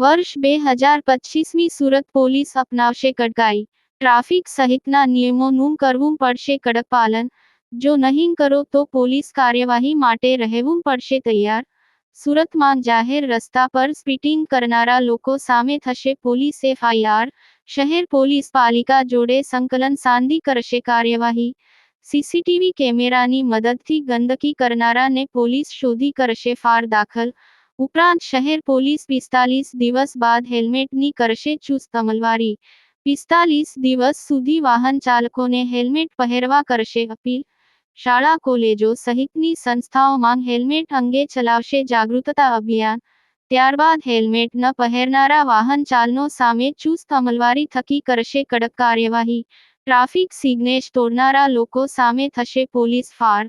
वर्ष 2025ની સુરત પોલીસ અપનાવશે કડકાઈ ટ્રાફિક સહિતના નિયમોનું કરવું પડશે કડક પાલન જો નહીં કરો તો પોલીસ કાર્યવાહી માટે રહેવું પડશે તૈયાર સુરત માં જાહેર રસ્તા પર સ્પીડિંગ કરનારા લોકો સામે થશે પોલીસ FIR શહેર પોલીસ પાલિકા જોડે સંકલન સાધી કરશે કાર્યવાહી CCTV કેમેરાની મદદથી ગંદકી કરનારાને પોલીસ શૂધી કરશે ફાર दाखल ઉપરાંત શહેર પોલીસ પિસ્તાલીસ દિવસ બાદ હેલ્મેટની કરશે ચુસ્ત અમલવારી પિસ્તાલીસ દિવસ સુધી વાહન ચાલકોને હેલ્મેટ પહેરવા કરશે અપીલ શાળા કોલેજો સહિતની સંસ્થાઓમાં હેલ્મેટ અંગે ચલાવશે જાગૃતતા અભિયાન ત્યારબાદ હેલ્મેટ ન પહેરનારા વાહન ચાલનો સામે ચુસ્ત અમલવારી થકી કરશે કડક કાર્યવાહી ટ્રાફિક સિગ્નેશ તોડનારા લોકો સામે થશે પોલીસ ફાર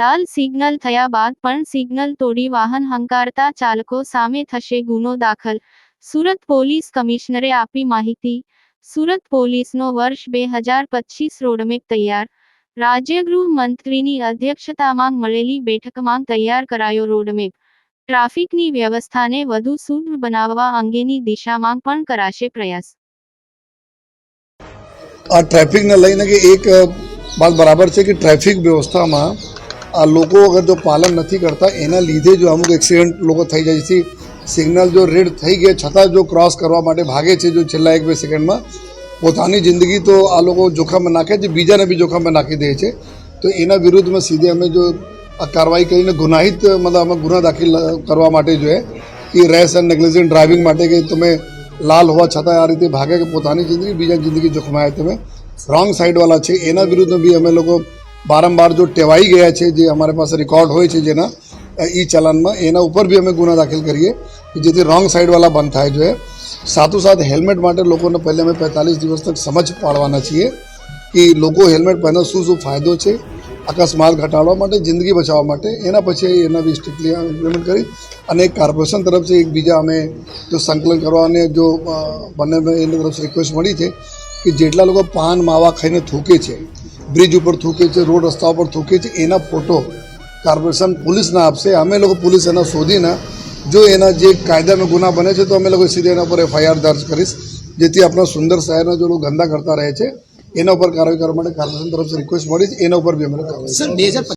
લાલ સિગ્નલ થયા બાદ પણ સિગ્નલ તોડી વાહન હંકારતા ચાલકો સામે થશે ગુનો દાખલ સુરત પોલીસ કમિશનરે આપી માહિતી સુરત પોલીસનો વર્ષ બે હજાર પચીસ રોડમેપ તૈયાર રાજ્ય ગૃહ મંત્રીની અધ્યક્ષતામાં મળેલી બેઠકમાં તૈયાર કરાયો રોડમેપ ટ્રાફિકની વ્યવસ્થાને વધુ સુદૃઢ બનાવવા અંગેની દિશામાં પણ કરાશે પ્રયાસ આ ટ્રાફિકને લઈને કે એક વાત બરાબર છે કે ટ્રાફિક વ્યવસ્થામાં આ લોકો કે જો પાલન નથી કરતા એના લીધે જો અમુક એક્સિડન્ટ લોકો થઈ જઈ હતી સિગ્નલ જો રેડ થઈ ગય છતાં જો ક્રોસ કરવા માટે ભાગે છે જો છેલ્લે એક બે સેકન્ડમાં પોતાની જિંદગી તો આ લોકો જોખા મનાકે છે બીજાને ભી જોખામાં નાખી દે છે તો એના વિરુદ્ધમાં સીધી અમે જો આ કાર્યવાહી કરીને ગુનાહિત મતલબ અમે ગુના દાખલ કરવા માટે જોઈએ કે રેસ અન નેગ્લિજન્ટ ડ્રાઇવિંગ માટે કે તમે લાલ હોવા છતાં આ રીતે ભાગે કે પોતાની જિંદગી બીજા જિંદગી જોખમાય તમે રોંગ સાઈડ વાળા છે એના વિરુદ્ધમાં ભી અમે લોકો વારંવાર જો ટેવાઈ ગયા છે જે અમારી પાસે રેકોર્ડ હોય છે જેના ઈ ચલનમાં એના ઉપર બી અમે ગુના દાખલ કરીએ કે જેથી રોંગ સાઈડવાળા બંધ થાય જોઈએ સાથોસાથ હેલ્મેટ માટે લોકોને પહેલે અમે પેંતાલીસ દિવસ તક સમજ પાડવાના છીએ કે લોકો હેલ્મેટ પહેરનો શું શું ફાયદો છે અકસ્માત ઘટાડવા માટે જિંદગી બચાવવા માટે એના પછી એના બી સ્ટ્રિક્ટલી ઇમ્પ્લિમેન્ટ કરી અને કોર્પોરેશન તરફથી એકબીજા અમે જો સંકલન કરવાને જો બંને એની તરફ રિક્વેસ્ટ મળી છે કે જેટલા લોકો પાન માવા ખાઈને થૂકે છે બ્રિજ ઉપર થૂકે છે રોડ રસ્તા ઉપર થૂકે છે એના ફોટો કોર્પોરેશન પોલીસને આપશે અમે લોકો પોલીસ એના શોધીને જો એના જે કાયદાનો ગુના બને છે તો અમે લોકો સીધે એના પર એફઆઈઆર દર્જ કરીશ જેથી આપણા સુંદર શહેરના જો લોકો ગંદા કરતા રહે છે એના ઉપર કાર્યવાહી કરવા માટે કોર્પોરેશન તરફથી રિક્વેસ્ટ મળી છે એના ઉપર બી અમે સર